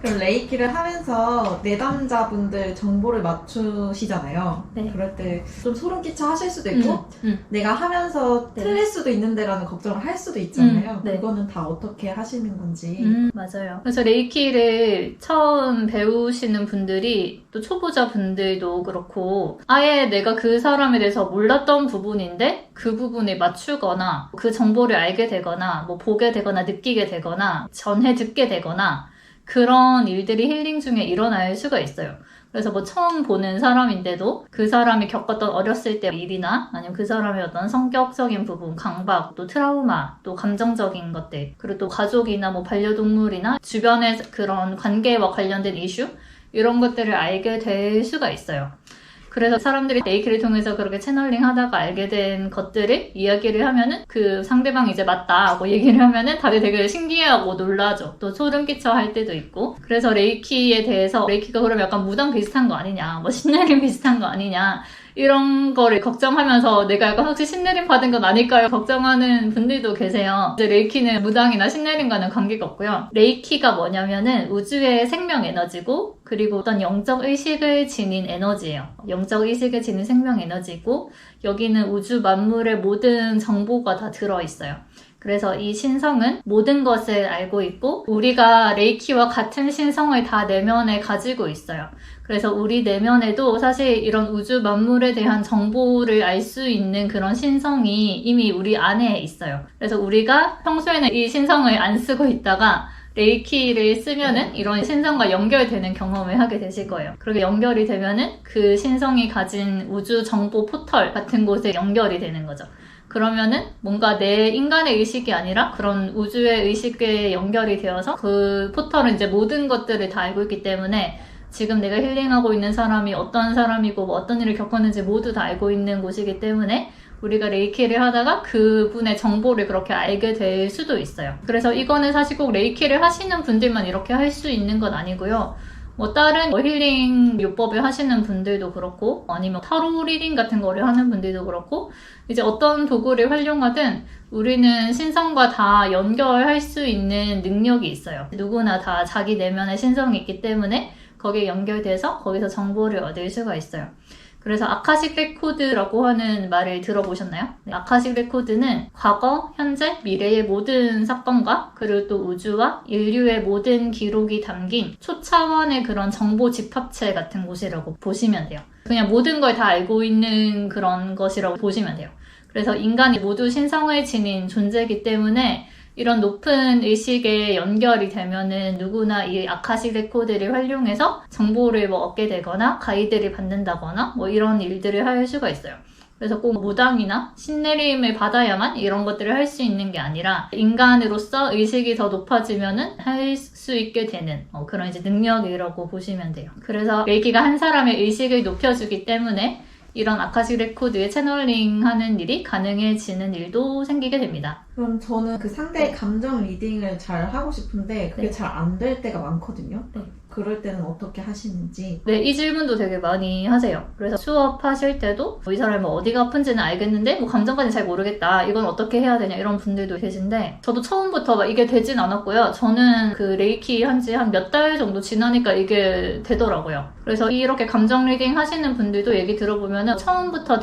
그럼 레이키를 하면서 내담자분들 정보를 맞추시잖아요. 네. 그럴 때 좀 소름 끼쳐 하실 수도 있고 음, 음. 내가 하면서 네. 틀릴 수도 있는데라는 걱정을 할 수도 있잖아요. 음, 네. 그거는 다 어떻게 하시는 건지. 음, 맞아요. 그래서 레이키를 처음 배우시는 분들이 또 초보자 분들도 그렇고 아예 내가 그 사람에 대해서 몰랐던 부분인데 그 부분에 맞추거나 그 정보를 알게 되거나 뭐 보게 되거나 느끼게 되거나 전해 듣게 되거나 그런 일들이 힐링 중에 일어날 수가 있어요. 그래서 뭐 처음 보는 사람인데도 그 사람이 겪었던 어렸을 때 일이나 아니면 그 사람의 어떤 성격적인 부분, 강박, 또 트라우마, 또 감정적인 것들, 그리고 또 가족이나 뭐 반려동물이나 주변의 그런 관계와 관련된 이슈 이런 것들을 알게 될 수가 있어요. 그래서 사람들이 네이키를 통해서 그렇게 채널링 하다가 알게 된 것들을 이야기를 하면은 그 상대방이 이제 맞다고 얘기를 하면은 다들 되게 신기해하고 놀라죠. 또 소름 끼쳐 할 때도 있고. 그래서 레이키에 대해서 레이키가 그럼 약간 무당 비슷한 거 아니냐, 뭐 신내림 비슷한 거 아니냐. 이런 거를 걱정하면서 내가 약간 혹시 신내림 받은 건 아닐까요? 걱정하는 분들도 계세요. 이제 레이키는 무당이나 신내림과는 관계가 없고요. 레이키가 뭐냐면은 우주의 생명 에너지고 그리고 어떤 영적 의식을 지닌 에너지예요. 영적 의식을 지닌 생명 에너지고 여기는 우주 만물의 모든 정보가 다 들어있어요. 그래서 이 신성은 모든 것을 알고 있고 우리가 레이키와 같은 신성을 다 내면에 가지고 있어요. 그래서 우리 내면에도 사실 이런 우주 만물에 대한 정보를 알 수 있는 그런 신성이 이미 우리 안에 있어요. 그래서 우리가 평소에는 이 신성을 안 쓰고 있다가 레이키를 쓰면은 이런 신성과 연결되는 경험을 하게 되실 거예요. 그렇게 연결이 되면은 그 신성이 가진 우주 정보 포털 같은 곳에 연결이 되는 거죠. 그러면은 뭔가 내 인간의 의식이 아니라 그런 우주의 의식에 연결이 되어서 그 포털은 이제 모든 것들을 다 알고 있기 때문에 지금 내가 힐링하고 있는 사람이 어떤 사람이고 뭐 어떤 일을 겪었는지 모두 다 알고 있는 곳이기 때문에 우리가 레이키를 하다가 그분의 정보를 그렇게 알게 될 수도 있어요. 그래서 이거는 사실 꼭 레이키를 하시는 분들만 이렇게 할 수 있는 건 아니고요. 뭐 다른 뭐 힐링 요법을 하시는 분들도 그렇고 아니면 타로 리딩 같은 거를 하는 분들도 그렇고 이제 어떤 도구를 활용하든 우리는 신성과 다 연결할 수 있는 능력이 있어요. 누구나 다 자기 내면에 신성이 있기 때문에 거기에 연결돼서 거기서 정보를 얻을 수가 있어요. 그래서 아카식 레코드라고 하는 말을 들어보셨나요? 네, 아카식 레코드는 과거, 현재, 미래의 모든 사건과 그리고 또 우주와 인류의 모든 기록이 담긴 초차원의 그런 정보 집합체 같은 곳이라고 보시면 돼요. 그냥 모든 걸 다 알고 있는 그런 것이라고 보시면 돼요. 그래서 인간이 모두 신성을 지닌 존재이기 때문에 이런 높은 의식에 연결이 되면은 누구나 이 아카식 레코드를 활용해서 정보를 뭐 얻게 되거나 가이드를 받는다거나 뭐 이런 일들을 할 수가 있어요. 그래서 꼭 무당이나 신내림을 받아야만 이런 것들을 할 수 있는 게 아니라 인간으로서 의식이 더 높아지면은 할 수 있게 되는 어, 그런 이제 능력이라고 보시면 돼요. 그래서 레이키가 한 사람의 의식을 높여주기 때문에 이런 아카식 레코드에 채널링 하는 일이 가능해지는 일도 생기게 됩니다. 그럼 저는 그 상대의 감정 리딩을 잘 하고 싶은데 그게 네. 잘 안 될 때가 많거든요. 네. 그럴 때는 어떻게 하시는지. 네, 이 질문도 되게 많이 하세요. 그래서 수업하실 때도 뭐 이 사람이 어디가 아픈지는 알겠는데 뭐 감정까지 잘 모르겠다. 이건 어떻게 해야 되냐 이런 분들도 계신데 저도 처음부터 막 이게 되진 않았고요. 저는 그 레이키 한 지 한 몇 달 정도 지나니까 이게 되더라고요. 그래서 이렇게 감정 리딩 하시는 분들도 얘기 들어보면은 처음부터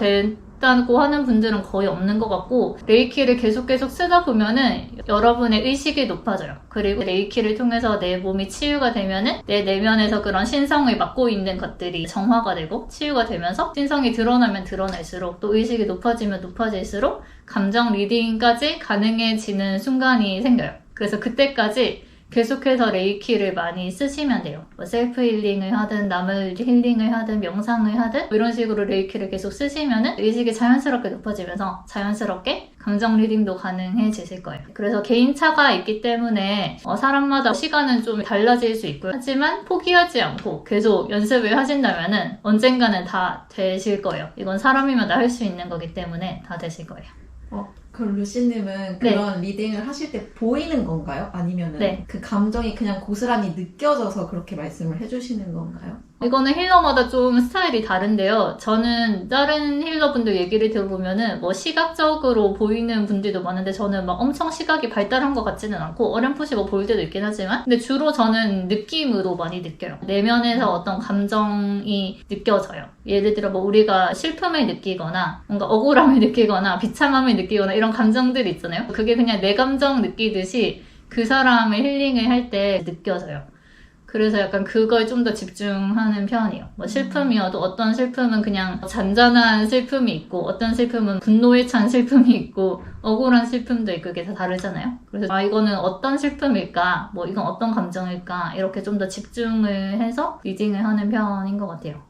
됐다고 하는 분들은 거의 없는 것 같고 레이키를 계속 계속 쓰다 보면은 여러분의 의식이 높아져요. 그리고 레이키를 통해서 내 몸이 치유가 되면은 내 내면에서 그런 신성을 맡고 있는 것들이 정화가 되고 치유가 되면서 신성이 드러나면 드러날수록 또 의식이 높아지면 높아질수록 감정 리딩까지 가능해지는 순간이 생겨요. 그래서 그때까지 계속해서 레이키를 많이 쓰시면 돼요. 뭐 셀프 힐링을 하든 남을 힐링을 하든 명상을 하든 뭐 이런 식으로 레이키를 계속 쓰시면은 의식이 자연스럽게 높아지면서 자연스럽게 감정 리딩도 가능해지실 거예요. 그래서 개인차가 있기 때문에 어, 사람마다 시간은 좀 달라질 수 있고요. 하지만 포기하지 않고 계속 연습을 하신다면은 언젠가는 다 되실 거예요. 이건 사람이마다 할 수 있는 거기 때문에 다 되실 거예요. 그럼 루시님은 네. 그런 리딩을 하실 때 보이는 건가요? 아니면 네. 그 감정이 그냥 고스란히 느껴져서 그렇게 말씀을 해주시는 건가요? 이거는 힐러마다 좀 스타일이 다른데요. 저는 다른 힐러분들 얘기를 들어보면은 뭐 시각적으로 보이는 분들도 많은데 저는 막 엄청 시각이 발달한 것 같지는 않고 어렴풋이 뭐 보일 때도 있긴 하지만 근데 주로 저는 느낌으로 많이 느껴요. 내면에서 어떤 감정이 느껴져요. 예를 들어 뭐 우리가 슬픔을 느끼거나 뭔가 억울함을 느끼거나 비참함을 느끼거나 이런 감정들이 있잖아요. 그게 그냥 내 감정 느끼듯이 그 사람을 힐링을 할 때 느껴져요. 그래서 약간 그걸 좀 더 집중하는 편이에요. 뭐 슬픔이어도 어떤 슬픔은 그냥 잔잔한 슬픔이 있고 어떤 슬픔은 분노에 찬 슬픔이 있고 억울한 슬픔도 있고 그게 다 다르잖아요. 그래서 아 이거는 어떤 슬픔일까? 뭐 이건 어떤 감정일까? 이렇게 좀 더 집중을 해서 리딩을 하는 편인 것 같아요.